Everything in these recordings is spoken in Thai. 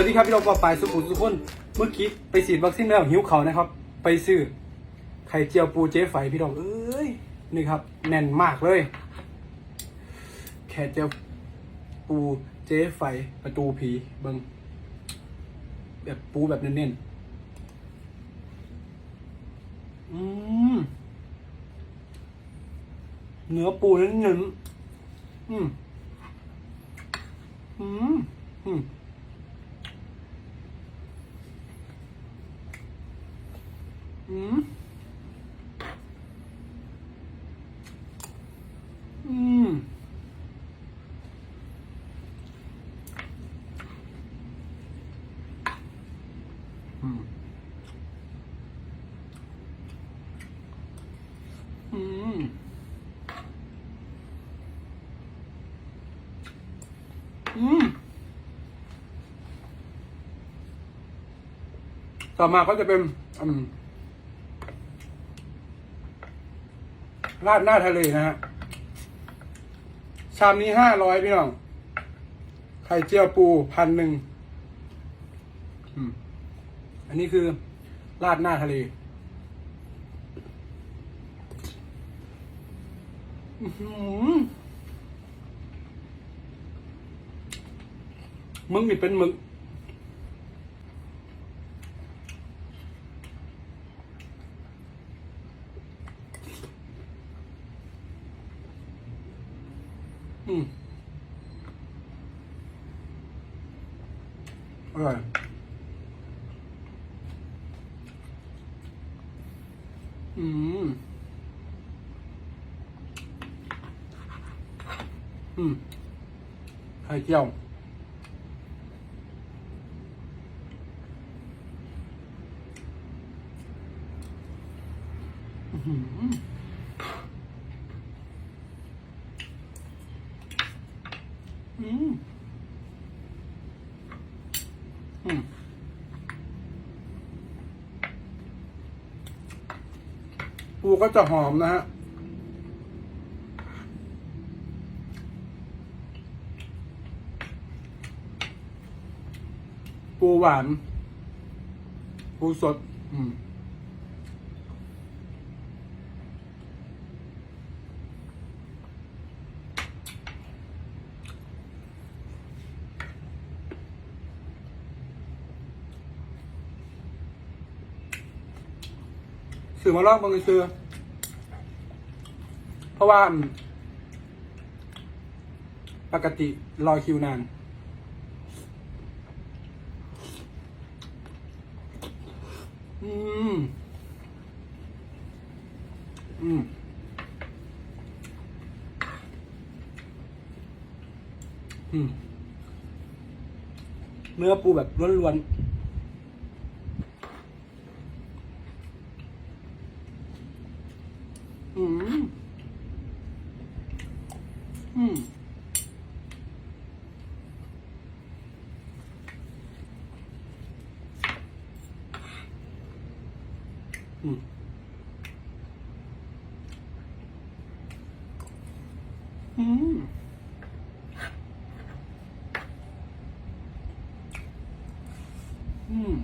สวัสดีครับพี่น้องปอปายสุขุมสุขคนเมื่อกี้ไปฉีดวัคซีนแล้วหิวเขานะครับ ไปซื้อไข่เจียวปูเจ๊ไฝพี่น้องเอ้ยนี่ครับ แน่นมากเลยแค่เจียวปูเจ๊ไฝประตูผีเบิงแบบปูแบบเน้นๆอืมเนื้อปูเน้นๆอืมอืมอืม อืม อืม อืม อืม อืม ต่อมาก็จะเป็นราดหน้าทะเลนะฮะ ชามนี้ห้าร้อยพี่น้อง ไข่เจียวปูพันหนึ่ง อันนี้คือราดหน้าทะเล มึงนี่เป็นมึง อืมอร่อยอืม อืมไข่เจียวอื้อ อืมอืมปูก็จะหอมนะฮะ ปูหวาน ปูสด อืม อมาลอกบางซื้อเพราะว่า ปกติรอคิวนานอืม อืมอืมเนื้อปูแบบล้วนๆ อืม อืมอืมอืมอืม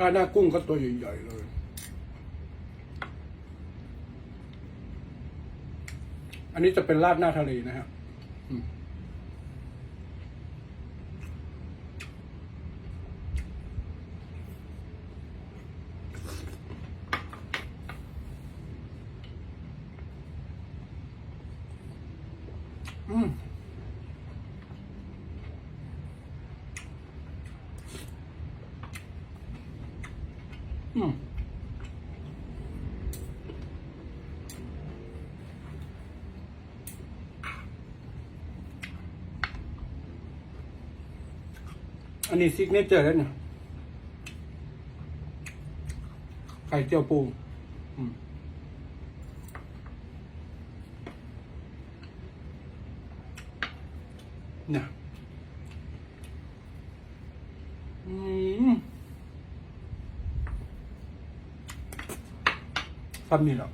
ราหน้ากุ้งก็ตัวใหญ่ๆเลย อันนี้จะเป็นราดหน้าทะเลนะครับอืมอืม อันนี้ซิกเนเจอร์แล้วเนี่ยไข่เจียวปูเนี่ยอืมซ้ำนี่หละ